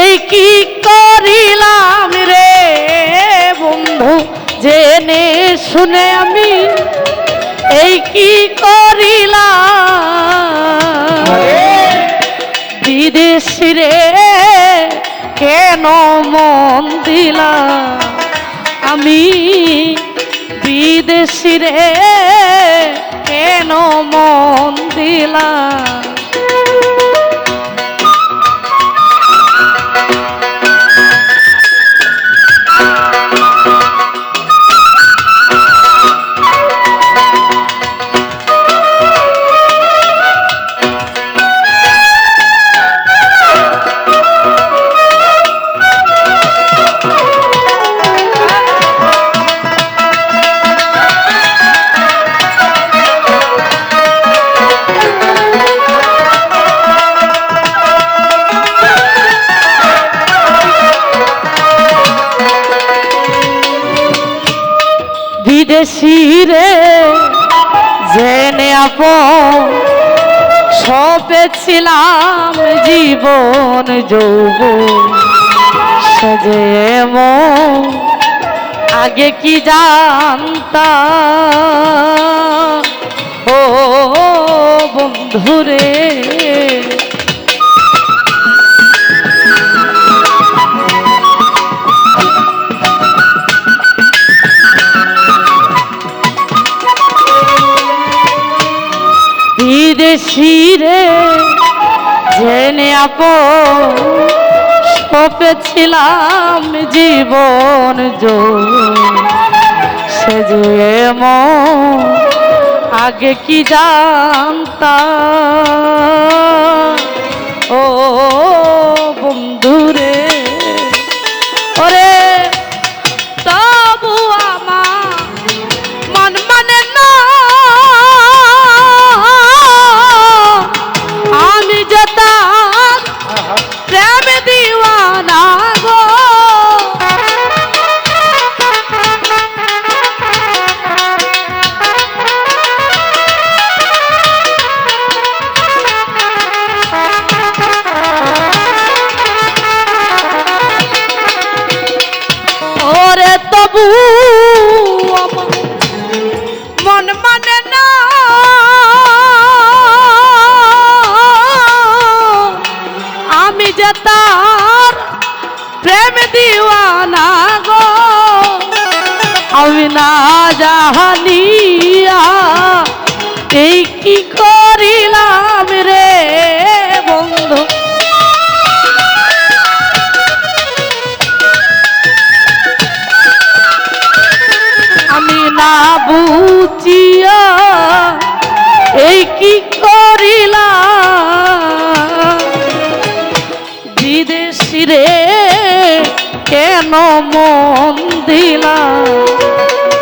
এই কি করিলাম রে বন্ধু? জেনে শুনে আমি এই কি করিলাম? বিদেশি রে, কেন মন দিলাম? আমি বিদেশি রে, কেন মন দিলাম። বিদেশি রে জেনে আপন সপেছিলাম জীবন যৌব সজে আগে কি জানতা ও বন্ধুরে ছিলাম সপেছিলাম জীবন জো সে যে মন আগে কি জানতা ও বন্ধুরে না জাহানিয়া, এই কি করিলাম রে বন্ধু? আমি না বুঝিয়া এই কি করিলাম? বিদেশি রে, কেন মন দিলাম?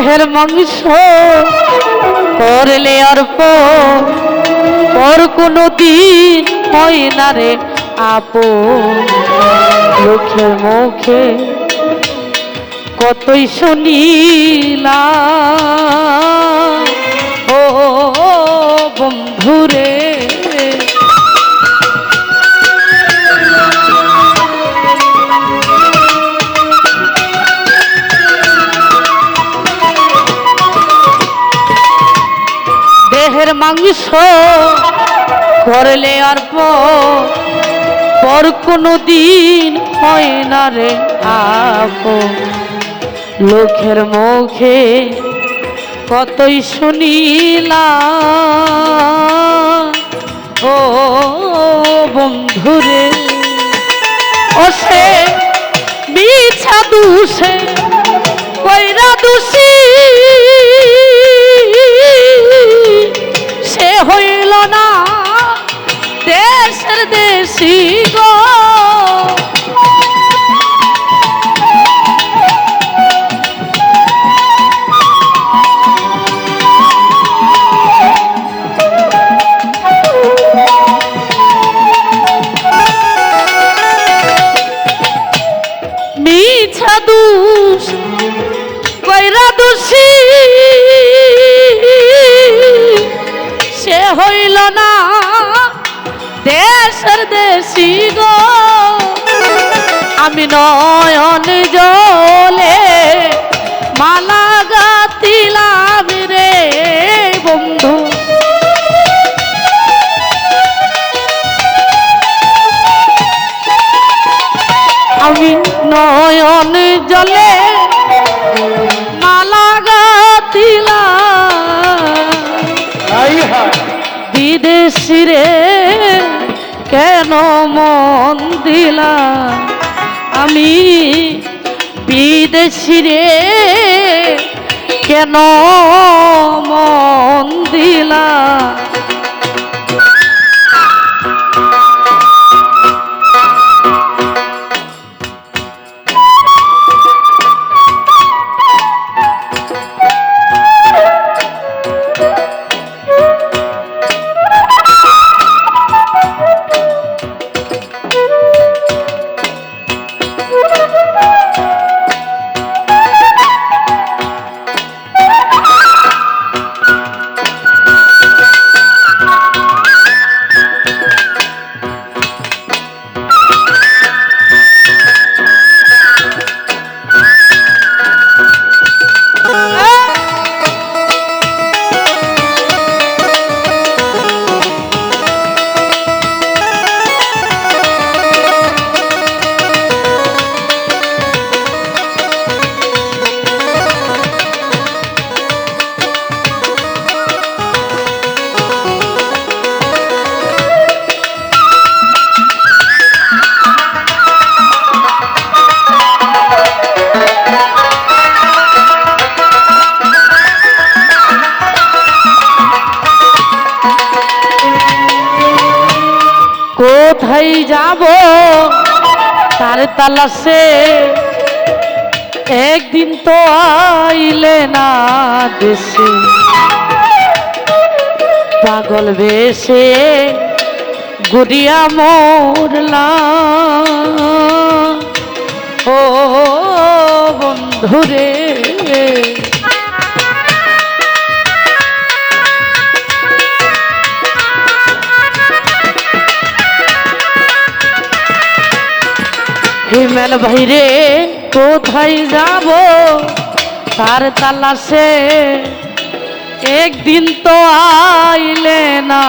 দেহের মাংস করলে অর্প পর কোনো দিন হয় না রে আপো মুখে মুখে কতই শুনিলা ও বন্ধুরে দেহের মাংস করলে অর্প পর কোনো দিন হয় না রে আপন। লোকের মুখে কতই শুনিলাম। ও বন্ধুরে ও সে মিছা দুষে, কইরা দোষী সে হইল না। দেশের দেশি গো। না দেশের দেশি গো। আমি নয়ন জলে মালা গাতিলাম রে বন্ধু। আমি নয়ন জলে দিলা আমি বিদেশি রে কেন মন দিলা? তার তালাশে একদিন তো আইলে না দেশে। পাগল বেশে গুড়িয়া মরলা। ও বন্ধুরে। হিমেল ভাইরে, কোথায় যাব? তার তালাশে একদিন তো আইলে না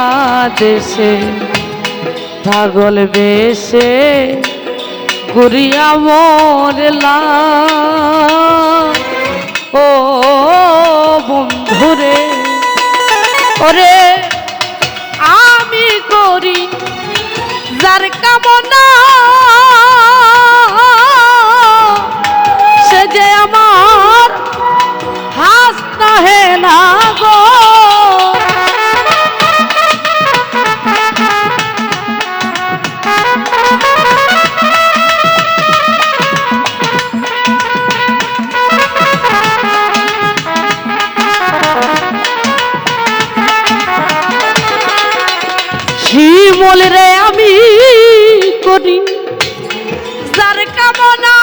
দেশে। পাগল বেশে গুরিয়া মরলা ও বন্ধুরে, ওরে আমি করি যার কামনা শিমল রে আমি করি। যার কামনা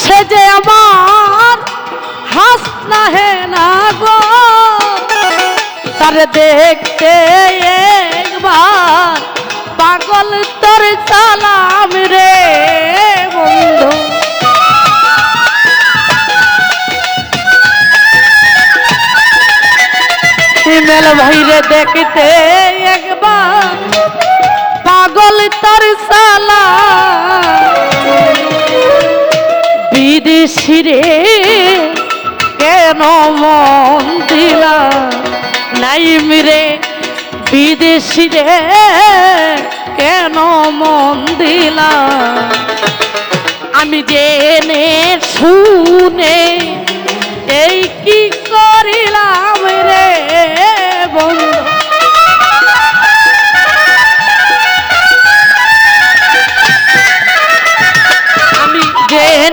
সে যে আমার হাসনা হে না গো। তার দেখতে একবার পাগল তোর সালাম রে বন্ধু। শিমেল ভাইরে দেখতে একবার। পাগল তার সালা। বিদেশি রে কেন মন দিলা? নাই মিরে বিদেশি রে কেন মন দিলা? আমি জেনে শুনে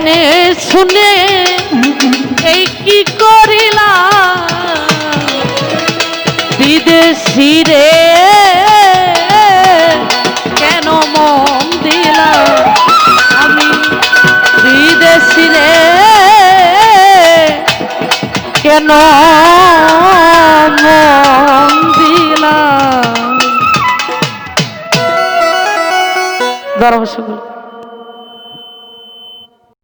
জেনে শুনে এই কি করিলা বিদেশি রে কেন মন দিলা আমি বিদেশি রে কেন